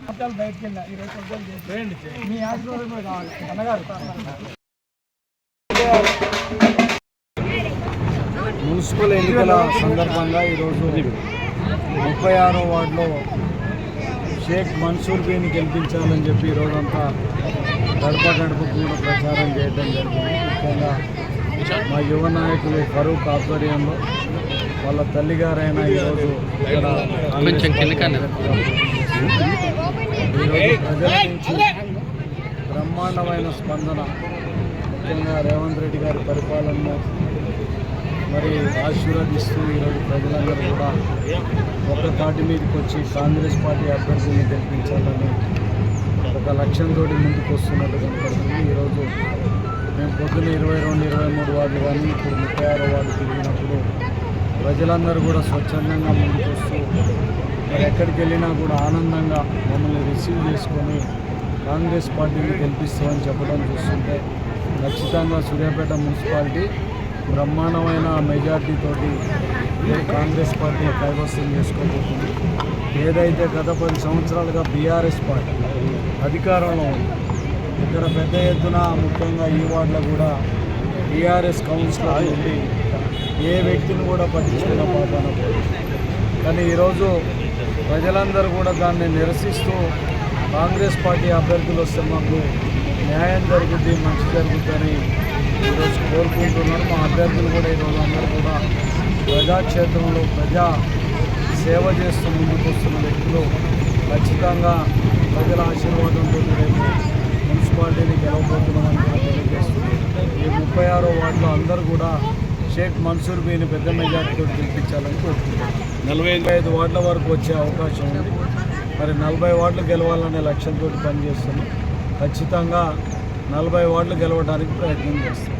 నిమిషాలు బయటకు వెళ్ళా. ఇరవై నిమిషాలు చేసి మీ ఆశీర్వాదం కూడా కావాలి. అన్నగారు. మున్సిపల్ ఎన్నికల సందర్భంగా ఈరోజు ముప్పై ఆరో వార్డులో షేక్ మన్సూర్ బీని గెలిపించాలని చెప్పి ఈరోజంతా గడప గడప కూడా ప్రచారం చేయడం జరిగింది. ముఖ్యంగా మా యువ నాయకులు ఫరూక్ ఆధ్వర్యంలో వాళ్ళ తల్లిగారైన ఈరోజు ఇక్కడ. ఈరోజు ప్రజల నుంచి బ్రహ్మాండమైన స్పందన. ముఖ్యంగా రేవంత్ రెడ్డి గారి పరిపాలనలో మరి ఆశీర్వదిస్తూ ఈరోజు ప్రజలందరూ కూడా ఒక తాటి మీదకి వచ్చి కాంగ్రెస్ పార్టీ అభ్యర్థిని గెలిపించాలని ఒక లక్ష్యంతో ముందుకు వస్తున్నట్టు కనపడుతుంది. ఈరోజు మేము పొద్దున్న ఇరవై రెండు ఇరవై మూడు వార్డు కానీ ఇప్పుడు ముప్పై ఆరో వార్డు తిరిగినప్పుడు ప్రజలందరూ కూడా స్వచ్ఛందంగా ముందుకు వస్తూ మరి ఎక్కడికి వెళ్ళినా కూడా ఆనందంగా మమ్మల్ని రిసీవ్ చేసుకొని కాంగ్రెస్ పార్టీని గెలిపిస్తామని చెప్పడం చూస్తుంటే ఖచ్చితంగా సూర్యాపేట మున్సిపాలిటీ బ్రహ్మాండమైన మెజార్టీతోటి కాంగ్రెస్ పార్టీ కైవసం చేసుకోబోతుంది. ఏదైతే గత పది సంవత్సరాలుగా బీఆర్ఎస్ పార్టీ అధికారంలో ఉంది ఇక్కడ పెద్ద ఎత్తున ముఖ్యంగా ఈ వార్డులో కూడా బీఆర్ఎస్ కౌన్సిలర్ ఉండి ఏ వ్యక్తిని కూడా పట్టించుకున్న పాపన కానీ ఈరోజు ప్రజలందరూ కూడా దాన్ని నిరసిస్తూ కాంగ్రెస్ పార్టీ అభ్యర్థులు వస్తే మాకు న్యాయం జరుగుద్ది మంచి జరుగుద్దని ఈరోజు కోరుకుంటున్నారు. మా అభ్యర్థులు కూడా ఈరోజు అందరూ కూడా ప్రజాక్షేత్రంలో ప్రజా సేవ చేస్తూ ముందుకు వస్తున్న వ్యక్తులు ఖచ్చితంగా ప్రజల ఆశీర్వాదంతో రేపు మున్సిపాలిటీని గెలవబోతున్నామని కూడా తెలియజేస్తుంది ఈ ముప్పై ఆరో వార్డులో అందరూ కూడా షేక్ మన్సూర్ బీని పెద్ద మెజార్టీతో గెలిపించాలని కోరుకుంటున్నాను నలభై ఐదు వార్డుల వరకు వచ్చే అవకాశం ఉంది. మరి నలభై వార్డులు గెలవాలనే లక్ష్యంతో పనిచేస్తున్నాం. ఖచ్చితంగా నలభై వార్డులు గెలవడానికి ప్రయత్నం చేస్తాం.